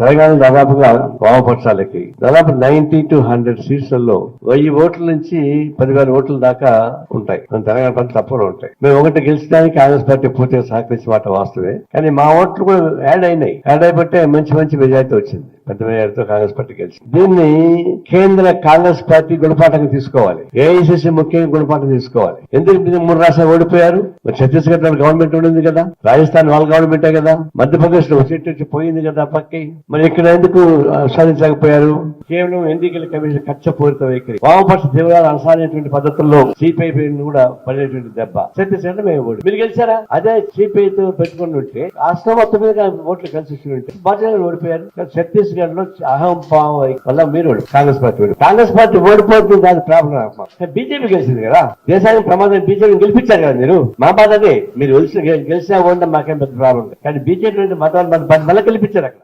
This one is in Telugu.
తెలంగాణ దాదాపుగా వామపక్షాలకి దాదాపు నైన్టీ టు హండ్రెడ్ సీట్స్లో వెయ్యి ఓట్ల నుంచి పదివేల ఓట్ల దాకా ఉంటాయి. మన తెలంగాణ ప్రాంతం తప్పకుండా ఉంటాయి. మేము ఒకటి గెలిచడానికి కాంగ్రెస్ పార్టీ పూర్తిగా సహకరించిన మాట వాస్తవే కానీ మా ఓట్లు కూడా యాడ్ అయినాయి. యాడ్ అయిపోతే మంచి మంచి మెజార్టీ వచ్చింది. పెద్ద కాంగ్రెస్ పార్టీ కలిసి దీన్ని కేంద్ర కాంగ్రెస్ పార్టీ గుణపాఠంగా తీసుకోవాలి. ఏఐసిసి ముఖ్యంగా గుణపాఠం తీసుకోవాలి. ఎందుకు మూడు రాష్ట్రాలు ఓడిపోయారు? మరి ఛత్తీస్గఢ్లో గవర్నమెంట్ ఉండింది కదా. రాజస్థాన్ వాళ్ళ గవర్నమెంటే కదా. మధ్యప్రదేశ్లో సీట్ వచ్చి పోయింది కదా పక్కి. మరి ఇక్కడ ఎందుకు ఆ, సాధించలేకపోయారు? కేవలం ఎన్నికల కమిషన్ ఖర్చపూరిత వైఖరి. వామపక్ష తీవ్రాలు అనసానేటువంటి పద్ధతుల్లో సిపిఐ కూడా పడేటువంటి దెబ్బ. ఛత్తీస్గఢ్ మేము ఓడి మీరు గెలిచారా? అదే సిపిఐతో పెట్టుకుని ఉంటే రాష్ట్రం మొత్తం మీద ఓట్లు కలిసి ఉంటే భారతీయ ఓడిపోయారు. ఛత్తీస్గఢ్ ఛత్తీస్గఢ్లో అహం వల్ల మీరు కాంగ్రెస్ పార్టీ ఓడి. కాంగ్రెస్ పార్టీ ఓడిపోతుంది దాని ప్రాబ్లం బీజేపీ గెలిచింది కదా. దేశానికి ప్రమాదం బీజేపీ గెలిపించారు కదా మీరు. మా బాధ అదే. మీరు గెలిచి గెలిచినా ఓడినా మాకేం పెద్ద ప్రాబ్లం కానీ బీజేపీ మతాలు మళ్ళీ గెలిపించారు అక్కడ.